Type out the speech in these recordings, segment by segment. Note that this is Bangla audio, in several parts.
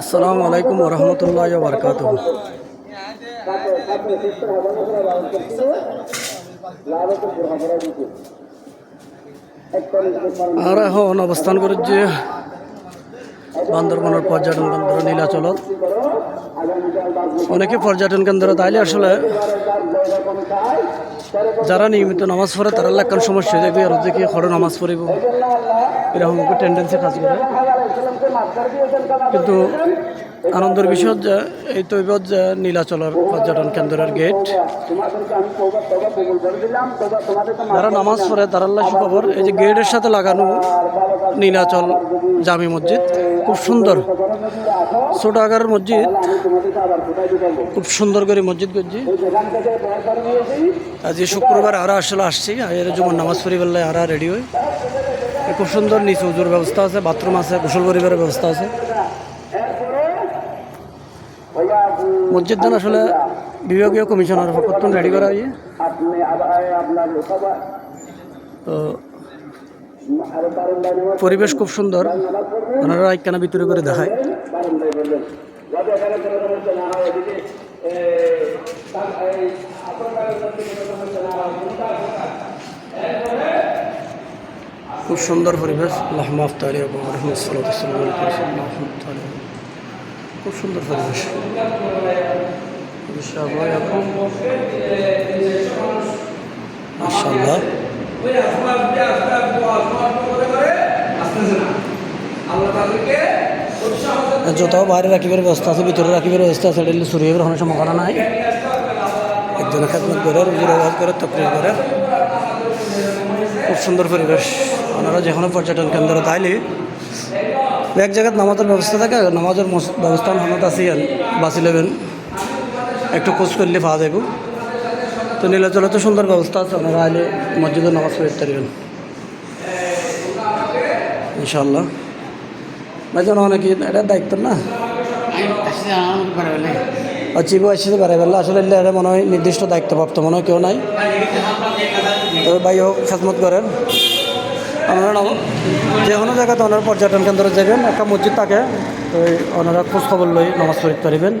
আসসালামু আলাইকুম রহমতুল্লাহ বরকাত আমরা এখন অবস্থান করছি বান্দরবনের পর্যটন কেন্দ্র নীলাচলত। অনেকে পর্যটন কেন্দ্র তাইলে আসলে যারা নিয়মিত নামাজ পড়ে তারা লাগান সমস্যা দেখবে আর দেখি খড় নামাজ পড়িব, এরকম টেন্ডেন্সি কাজ করে। কিন্তু আনন্দের বিষয় যে এই তৈব যে নীলাচলের পর্যটন কেন্দ্রের গেট যারা নামাজ পড়ে তারা আল্লাহ খবর এই যে গেটের সাথে লাগানো নীলাচল জামি মসজিদ খুব সুন্দর। ছোট আকারের মসজিদ, খুব সুন্দর করে মসজিদ করছি আজ শুক্রবার আরা আসলে আসছি, এর যেমন নামাজ পড়ি বললে আরা রেডি এ খুব সুন্দর নিচে উজুর ব্যবস্থা আছে, বাথরুম আছে, গোসল পরিবারের ব্যবস্থা আছে। মসজিদ দান আসলে বিভাগীয় কমিশনার প্রত্যন রেডি করা হয়ে তো পরিবেশ খুব সুন্দর, ওনারা একখানা ভিতরে করে দেখায়। খুব সুন্দর পরিবেশ। আল্লাহ মাফতালি খুব সুন্দর পরিবেশ। জোতাও বাইরে রাখিবার ব্যবস্থা আছে, ভিতরে রাখিবার ব্যবস্থা আছে এটা চুরি কোনো সম্ভাবনা নাই। একজনে খেদমত করে রুজির করে তকরির করে। খুব সুন্দর পরিবেশ। ওনারা যে কোনো পর্যটন কেন্দ্র, তাইলে এক জায়গায় নামাজের ব্যবস্থা থাকে নামাজের ব্যবস্থা হনত আছে বাসি নেবেন একটু খোঁজ করলে পাওয়া যাবে তো নীলাচলে তো সুন্দর ব্যবস্থা আছে, ওনারা আইলে মসজিদে নামাজ পড়তে পারবেন। ইনশাল্লাহ ভাইজান অনেকে এটা দায়িত্ব না? চিব আসছে পারে, বেলা আসলে এটা মনে হয় নির্দিষ্ট দায়িত্বপ্রাপ্ত, মনে হয় কেউ নাই। তো ভাই হোক, খেদমত করেন। আপনারা যে কোনো জায়গাতে ওনার পর্যটন কেন্দ্রে যাবেন, একটা মসজিদ থাকে, তো ওনারা খোঁজ খবর লই নামাজ শরীফ পারিবেন।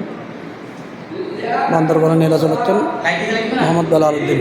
বান্দরবনের নীলাচল হচ্ছেন মোহাম্মদ বেলাল উদ্দিন।